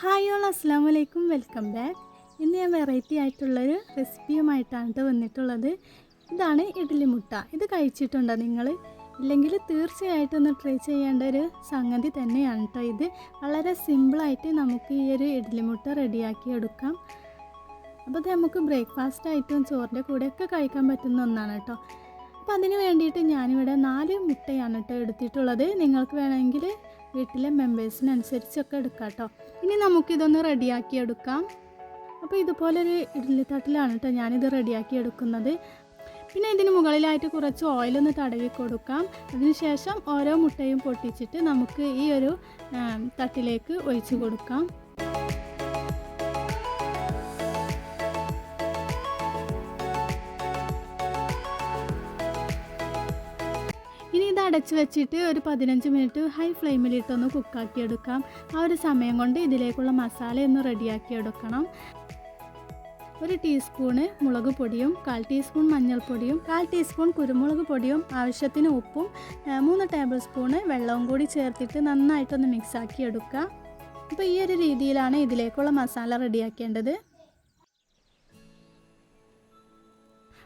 Hi all അസ്സാം വലൈക്കും welcome back. ഇന്ന് ഞാൻ വെറൈറ്റി ആയിട്ടുള്ളൊരു റെസിപ്പിയുമായിട്ടാണ് ട്ടോ വന്നിട്ടുള്ളത്. ഇതാണ് ഇഡ്ഡലി മുട്ട. ഇത് കഴിച്ചിട്ടുണ്ടോ നിങ്ങൾ ഇല്ലെങ്കിൽ തീർച്ചയായിട്ടും ഒന്ന് ട്രൈ ചെയ്യേണ്ട ഒരു സംഗതി തന്നെയാണ് കേട്ടോ ഇത്. വളരെ സിമ്പിളായിട്ട് നമുക്ക് ഈ ഒരു ഇഡ്ഡലി മുട്ട റെഡിയാക്കി എടുക്കാം. അപ്പോൾ നമുക്ക് ബ്രേക്ക്ഫാസ്റ്റ് ആയിട്ടും ചോറിന്റെ കൂടെയൊക്കെ കഴിക്കാൻ പറ്റുന്ന ഒന്നാണ് കേട്ടോ അപ്പോൾ അതിന് വേണ്ടിയിട്ട് ഞാനിവിടെ നാല് മുട്ടയാണ് കേട്ടോ എടുത്തിട്ടുള്ളത്. നിങ്ങൾക്ക് വേണമെങ്കിൽ വീട്ടിലെ മെമ്പേഴ്സിനനുസരിച്ചൊക്കെ എടുക്കാം കേട്ടോ ഇനി നമുക്കിതൊന്ന് റെഡിയാക്കി എടുക്കാം. അപ്പോൾ ഇതുപോലൊരു ഇഡ്ലിത്തട്ടിലാണ് കേട്ടോ ഞാനിത് റെഡിയാക്കി എടുക്കുന്നത്. പിന്നെ ഇതിന് മുകളിലായിട്ട് കുറച്ച് ഓയിലൊന്ന് തടവി കൊടുക്കാം. അതിനുശേഷം ഓരോ മുട്ടയും പൊട്ടിച്ചിട്ട് നമുക്ക് ഈ ഒരു തട്ടിലേക്ക് ഒഴിച്ചു കൊടുക്കാം. അടച്ച് വെച്ചിട്ട് ഒരു പതിനഞ്ച് മിനിറ്റ് ഹൈ ഫ്ലെയിമിലിട്ടൊന്ന് കുക്കാക്കി എടുക്കാം. ആ ഒരു സമയം കൊണ്ട് ഇതിലേക്കുള്ള മസാല ഒന്ന് റെഡിയാക്കി എടുക്കണം. ഒരു ടീസ്പൂണ് മുളക് പൊടിയും കാൽ ടീസ്പൂൺ മഞ്ഞൾപ്പൊടിയും കാൽ ടീസ്പൂൺ കുരുമുളക് പൊടിയും ആവശ്യത്തിന് ഉപ്പും മൂന്ന് ടേബിൾ സ്പൂണ് വെള്ളവും കൂടി ചേർത്തിട്ട് നന്നായിട്ടൊന്ന് മിക്സാക്കി എടുക്കുക അപ്പോൾ ഈ ഒരു രീതിയിലാണ് ഇതിലേക്കുള്ള മസാല റെഡിയാക്കേണ്ടത്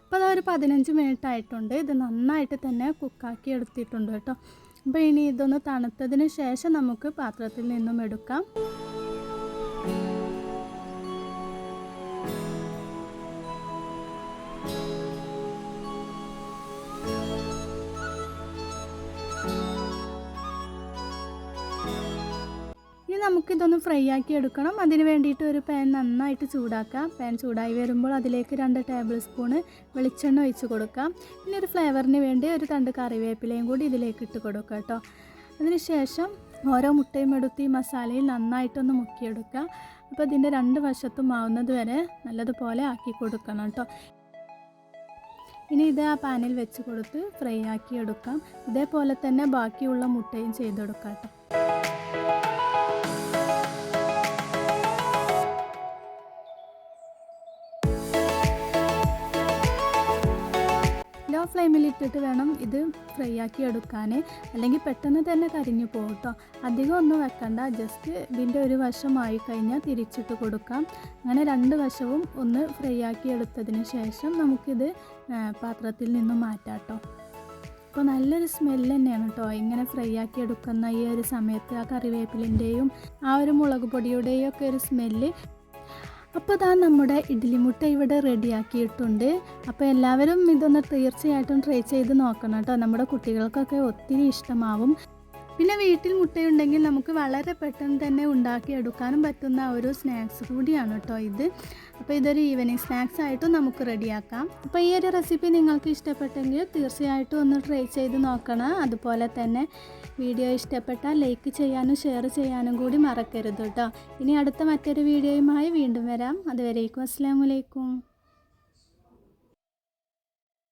അപ്പോൾ അതൊരു പതിനഞ്ച് മിനിറ്റ് ആയിട്ടുണ്ട്. ഇത് നന്നായിട്ട് തന്നെ കുക്കാക്കി എടുത്തിട്ടുണ്ട് കേട്ടോ. അപ്പോൾ ഇനി ഇതൊന്ന് തണുത്തതിന് ശേഷം നമുക്ക് പാത്രത്തിൽ നിന്നും എടുക്കാം. നമുക്കിതൊന്ന് ഫ്രൈ ആക്കി എടുക്കണം. അതിന് വേണ്ടിയിട്ട് ഒരു പാൻ നന്നായിട്ട് ചൂടാക്കാം. പാൻ ചൂടായി വരുമ്പോൾ അതിലേക്ക് രണ്ട് ടേബിൾ സ്പൂണ് വെളിച്ചെണ്ണ ഒഴിച്ച് കൊടുക്കാം. പിന്നെ ഒരു ഫ്ലേവറിന് വേണ്ടി ഒരു തണ്ട് കറിവേപ്പിലയും കൂടി ഇതിലേക്ക് ഇട്ട് കൊടുക്കുക കേട്ടോ. അതിനുശേഷം ഓരോ മുട്ടയും എടുത്ത് ഈ മസാലയിൽ നന്നായിട്ടൊന്ന് മുക്കിയെടുക്കുക അപ്പോൾ ഇതിന്റെ രണ്ട് വശത്തും ആവുന്നത് വരെ നല്ലതുപോലെ ആക്കി കൊടുക്കണം കേട്ടോ. ഇനി ഇത് ആ പാനിൽ വെച്ച് കൊടുത്ത് ഫ്രൈ ആക്കി എടുക്കാം. ഇതേപോലെ തന്നെ ബാക്കിയുള്ള മുട്ടയും ചെയ്തെടുക്കാം കേട്ടോ. ലോ ഫ്ലെയിമിൽ ഇട്ടിട്ട് വേണം ഇത് ഫ്രൈ ആക്കി എടുക്കാൻ. അല്ലെങ്കിൽ പെട്ടെന്ന് തന്നെ കരിഞ്ഞു പോകും കേട്ടോ അധികം ഒന്നും വെക്കണ്ട. ജസ്റ്റ് ഇതിന്റെ ഒരു വശമായി കഴിഞ്ഞാൽ തിരിച്ചിട്ട് കൊടുക്കാം. അങ്ങനെ രണ്ട് വശവും ഒന്ന് ഫ്രൈ ആക്കി എടുത്തതിന് ശേഷം നമുക്കിത് പാത്രത്തിൽ നിന്ന് മാറ്റാം കേട്ടോ അപ്പോൾ നല്ലൊരു സ്മെല്ല് തന്നെയാണ് കേട്ടോ ഇങ്ങനെ ഫ്രൈ ആക്കി എടുക്കുന്ന ഈ ഒരു സമയത്ത് ആ കറിവേപ്പിലിന്റെയും ആ ഒരു മുളക് പൊടിയുടെയും ഒക്കെ ഒരു സ്മെല്ല് അപ്പോൾ ഇതാ നമ്മുടെ ഇഡ്ഡലി മുട്ട ഇവിടെ റെഡിയാക്കിയിട്ടുണ്ട്. അപ്പോൾ എല്ലാവരും ഇതൊന്ന് തീർച്ചയായിട്ടും ട്രൈ ചെയ്ത് നോക്കണം കേട്ടോ. നമ്മുടെ കുട്ടികൾക്കൊക്കെ ഒത്തിരി ഇഷ്ടമാവും. പിന്നെ വീട്ടിൽ മുട്ടയുണ്ടെങ്കിൽ നമുക്ക് വളരെ പെട്ടെന്ന് തന്നെ ഉണ്ടാക്കിയെടുക്കാനും പറ്റുന്ന ഒരു സ്നാക്സ് കൂടിയാണ് കേട്ടോ ഇത്. അപ്പോൾ ഇതൊരു ഈവനിങ് സ്നാക്സ് ആയിട്ടും നമുക്ക് റെഡിയാക്കാം. അപ്പോൾ ഈ ഒരു റെസിപ്പി നിങ്ങൾക്ക് ഇഷ്ടപ്പെട്ടെങ്കിൽ തീർച്ചയായിട്ടും ഒന്ന് ട്രൈ ചെയ്ത് നോക്കണം. അതുപോലെ തന്നെ വീഡിയോ ഇഷ്ടപ്പെട്ടാൽ ലൈക്ക് ചെയ്യാനും ഷെയർ ചെയ്യാനും കൂടി മറക്കരുത് കേട്ടോ. ഇനി അടുത്ത മറ്റൊരു വീഡിയോയുമായി വീണ്ടും വരാം. അതുവരേക്കും അസ്സാം